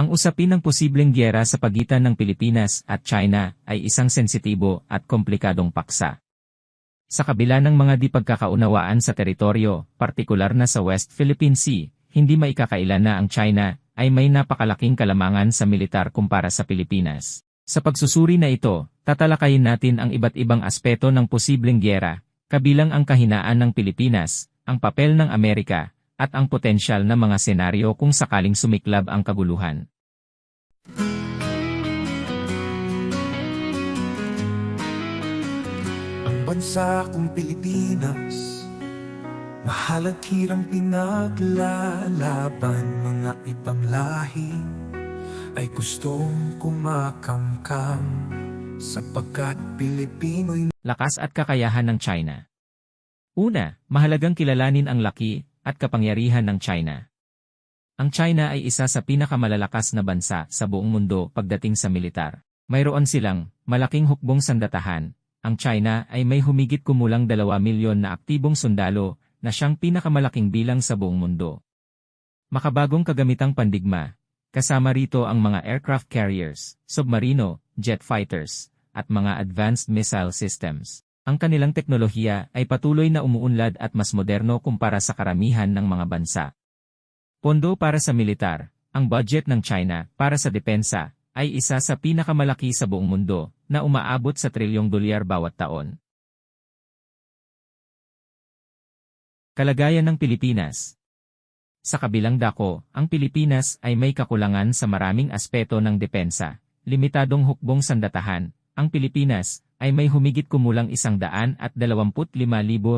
Ang usapin ng posibleng gyera sa pagitan ng Pilipinas at China ay isang sensitibo at komplikadong paksa. Sa kabila ng mga di pagkakaunawaan sa teritoryo, partikular na sa West Philippine Sea, hindi maikakailan na ang China ay may napakalaking kalamangan sa militar kumpara sa Pilipinas. Sa pagsusuri na ito, tatalakayin natin ang iba't ibang aspeto ng posibleng gyera, kabilang ang kahinaan ng Pilipinas, ang papel ng Amerika, at ang potensyal na mga senaryo kung sakaling sumiklab ang kaguluhan. Ang bansa kong Pilipinas Mahal at hirang pinaglalaban Mga ibang lahi Ay gustong kumakamkam Sapagkat Pilipino'y Lakas at kakayahan ng China. Una, mahalagang kilalanin ang laki at kapangyarihan ng China. Ang China ay isa sa pinakamalalakas na bansa sa buong mundo pagdating sa militar. Mayroon silang malaking hukbong sandatahan. Ang China ay may humigit kumulang 2 milyon na aktibong sundalo na siyang pinakamalaking bilang sa buong mundo. Makabagong kagamitang pandigma, kasama rito ang mga aircraft carriers, submarino, jet fighters, at mga advanced missile systems. Ang kanilang teknolohiya ay patuloy na umuunlad at mas moderno kumpara sa karamihan ng mga bansa. Pondo para sa militar, ang budget ng China para sa depensa ay isa sa pinakamalaki sa buong mundo na umaabot sa trilyong dolyar bawat taon. Kalagayan ng Pilipinas Sa kabilang dako, ang Pilipinas ay may kakulangan sa maraming aspeto ng depensa, limitadong hukbong sandatahan, ang Pilipinas ay may humigit kumulang isang daan at 25,000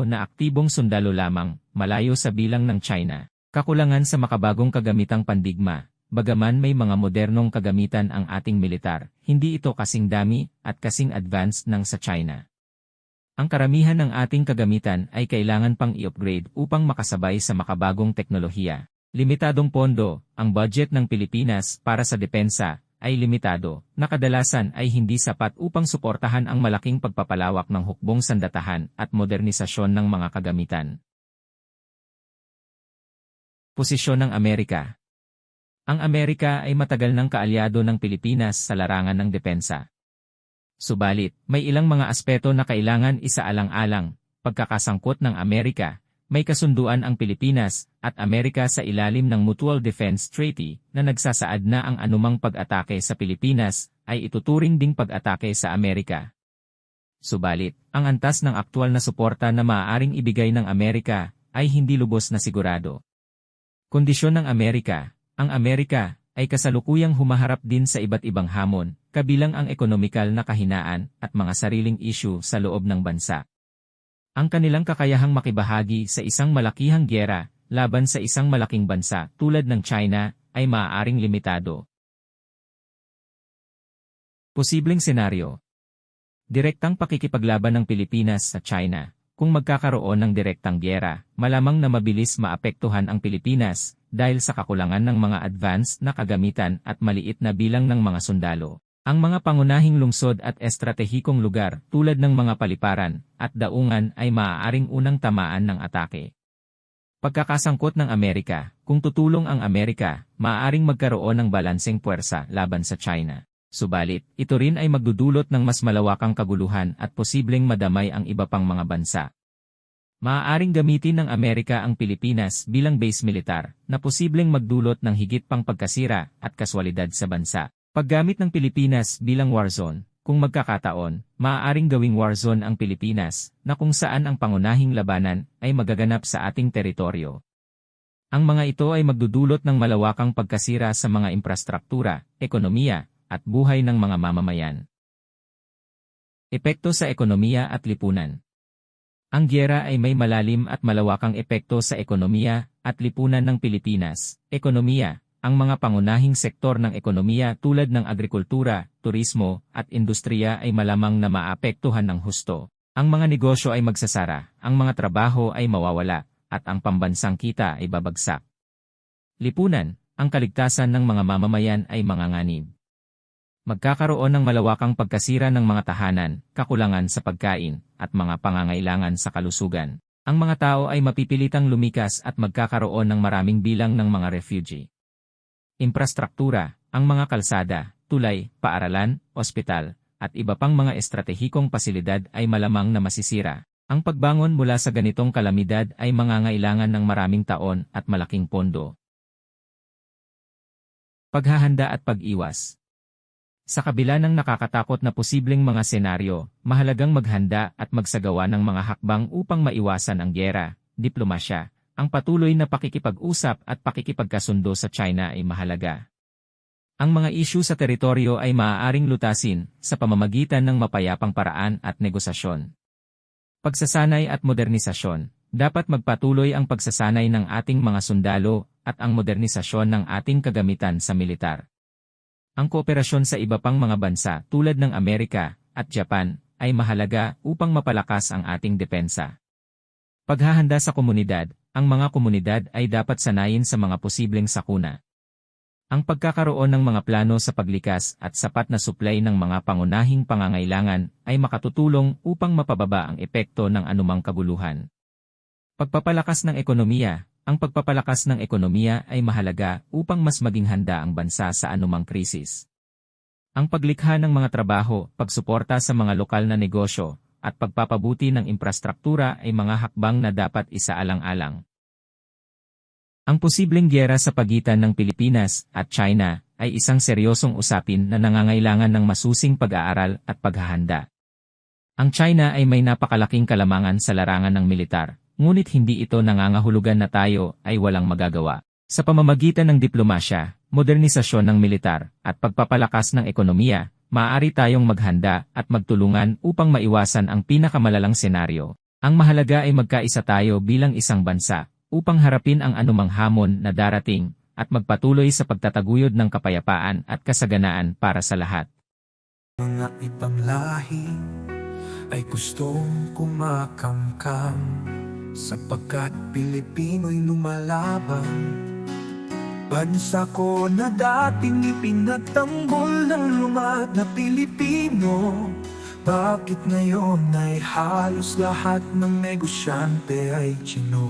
na aktibong sundalo lamang, malayo sa bilang ng China. Kakulangan sa makabagong kagamitang pandigma, bagaman may mga modernong kagamitan ang ating militar, hindi ito kasing dami at kasing advanced ng sa China. Ang karamihan ng ating kagamitan ay kailangan pang i-upgrade upang makasabay sa makabagong teknolohiya. Limitadong pondo, ang budget ng Pilipinas para sa depensa ay limitado, na kadalasan ay hindi sapat upang suportahan ang malaking pagpapalawak ng hukbong sandatahan at modernisasyon ng mga kagamitan. Posisyon ng Amerika Ang Amerika ay matagal ng kaalyado ng Pilipinas sa larangan ng depensa. Subalit, may ilang mga aspeto na kailangan isaalang-alang, pagkakasangkot ng Amerika, may kasunduan ang Pilipinas at Amerika sa ilalim ng Mutual Defense Treaty na nagsasaad na ang anumang pag-atake sa Pilipinas ay ituturing ding pag-atake sa Amerika. Subalit, ang antas ng aktwal na suporta na maaaring ibigay ng Amerika ay hindi lubos na sigurado. Kondisyon ng Amerika, ang Amerika ay kasalukuyang humaharap din sa iba't ibang hamon, kabilang ang ekonomikal na kahinaan at mga sariling issue sa loob ng bansa. Ang kanilang kakayahang makibahagi sa isang malakihang gyera laban sa isang malaking bansa tulad ng China ay maaaring limitado. Posibleng senaryo Direktang pakikipaglaban ng Pilipinas sa China. Kung magkakaroon ng direktang gyera, malamang na mabilis maapektuhan ang Pilipinas dahil sa kakulangan ng mga advanced na kagamitan at maliit na bilang ng mga sundalo. Ang mga pangunahing lungsod at estratehikong lugar tulad ng mga paliparan at daungan ay maaaring unang tamaan ng atake. Pagkakasangkot ng Amerika, kung tutulong ang Amerika, maaaring magkaroon ng balanseng puwersa laban sa China. Subalit, ito rin ay magdudulot ng mas malawakang kaguluhan at posibleng madamay ang iba pang mga bansa. Maaaring gamitin ng Amerika ang Pilipinas bilang base militar na posibleng magdulot ng higit pang pagkasira at kaswalidad sa bansa. Paggamit ng Pilipinas bilang war zone, kung magkakataon, maaaring gawing war zone ang Pilipinas na kung saan ang pangunahing labanan ay magaganap sa ating teritoryo. Ang mga ito ay magdudulot ng malawakang pagkasira sa mga infrastruktura, ekonomiya, at buhay ng mga mamamayan. Epekto sa ekonomiya at lipunan Ang gyera ay may malalim at malawakang epekto sa ekonomiya at lipunan ng Pilipinas. Ekonomiya, ang mga pangunahing sektor ng ekonomiya tulad ng agrikultura, turismo, at industriya ay malamang na maapektuhan ng husto. Ang mga negosyo ay magsasara, ang mga trabaho ay mawawala, at ang pambansang kita ay babagsak. Lipunan, ang kaligtasan ng mga mamamayan ay manganganib. Magkakaroon ng malawakang pagkasira ng mga tahanan, kakulangan sa pagkain, at mga pangangailangan sa kalusugan. Ang mga tao ay mapipilitang lumikas at magkakaroon ng maraming bilang ng mga refugee. Infrastruktura, ang mga kalsada, tulay, paaralan, ospital, at iba pang mga estratehikong pasilidad ay malamang na masisira. Ang pagbangon mula sa ganitong kalamidad ay mangangailangan ng maraming taon at malaking pondo. Paghahanda at pag-iwas Sa kabila ng nakakatakot na posibleng mga senaryo, mahalagang maghanda at magsagawa ng mga hakbang upang maiwasan ang gyera, diplomasya, ang patuloy na pakikipag-usap at pakikipagkasundo sa China ay mahalaga. Ang mga isyu sa teritoryo ay maaaring lutasin sa pamamagitan ng mapayapang paraan at negosasyon. Pagsasanay at modernisasyon. Dapat magpatuloy ang pagsasanay ng ating mga sundalo at ang modernisasyon ng ating kagamitan sa militar. Ang kooperasyon sa iba pang mga bansa tulad ng Amerika at Japan ay mahalaga upang mapalakas ang ating depensa. Paghahanda sa komunidad, ang mga komunidad ay dapat sanayin sa mga posibleng sakuna. Ang pagkakaroon ng mga plano sa paglikas at sapat na supply ng mga pangunahing pangangailangan ay makatutulong upang mapababa ang epekto ng anumang kaguluhan. Pagpapalakas ng ekonomiya Ang pagpapalakas ng ekonomiya ay mahalaga upang mas maging handa ang bansa sa anumang krisis. Ang paglikha ng mga trabaho, pagsuporta sa mga lokal na negosyo, at pagpapabuti ng infrastruktura ay mga hakbang na dapat isaalang-alang. Ang posibleng gyera sa pagitan ng Pilipinas at China ay isang seryosong usapin na nangangailangan ng masusing pag-aaral at paghahanda. Ang China ay may napakalaking kalamangan sa larangan ng militar, ngunit hindi ito nangangahulugan na tayo ay walang magagawa. Sa pamamagitan ng diplomasya, modernisasyon ng militar, at pagpapalakas ng ekonomiya, maaari tayong maghanda at magtulungan upang maiwasan ang pinakamalalang senaryo. Ang mahalaga ay magkaisa tayo bilang isang bansa, upang harapin ang anumang hamon na darating, at magpatuloy sa pagtataguyod ng kapayapaan at kasaganaan para sa lahat. Mga ibang lahi ay gustong kumakangkang Sapagkat Pilipino'y lumalaban Bansa ko na dating ipinagtanggol ng lumad na Pilipino Bakit ngayon ay halos lahat ng negosyante ay chino